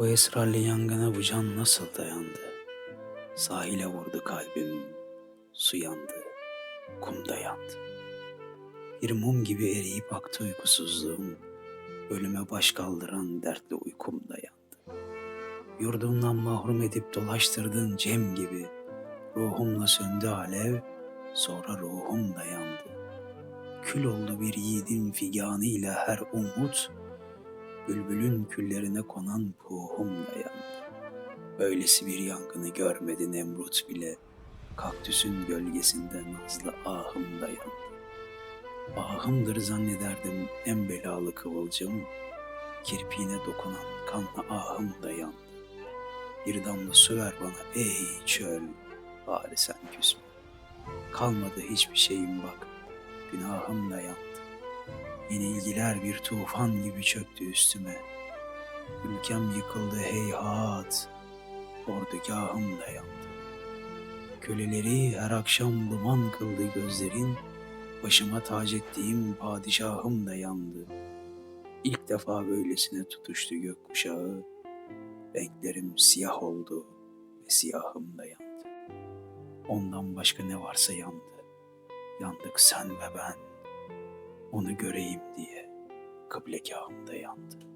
Bu esrarlı yangına bu can nasıl dayandı? Sahile vurdu kalbim, su yandı, kumda yandı. Bir mum gibi eriyip aktı uykusuzluğum, ölüme baş kaldıran dertli uykumda yandı. Yurdumdan mahrum edip dolaştırdın cem gibi, ruhumla söndü alev, sonra ruhum da yandı. Kül oldu bir yiğidin figanıyla her umut, bülbülün küllerine konan puhum da yandı. Böylesi bir yangını görmedi Nemrut bile, kaktüsün gölgesinde nazlı ahım da yandı. Ahımdır zannederdim en belalı kıvılcım, kirpiğine dokunan kanlı ahım da. Bir damla su ver bana ey çöl, bari sen küsme. Kalmadı hiçbir şeyim bak, günahım da yandı. Yenilgiler bir tufan gibi çöktü üstüme. Ülkem yıkıldı heyhat, ordugahım da yandı. Köleleri her akşam duman kıldı gözlerin, başıma tac ettiğim padişahım da yandı. İlk defa böylesine tutuştu gökkuşağı, renklerim siyah oldu ve siyahım da yandı. Ondan başka ne varsa yandı. Yandık sen ve ben. Onu göreyim diye kıblekâhım da yandı.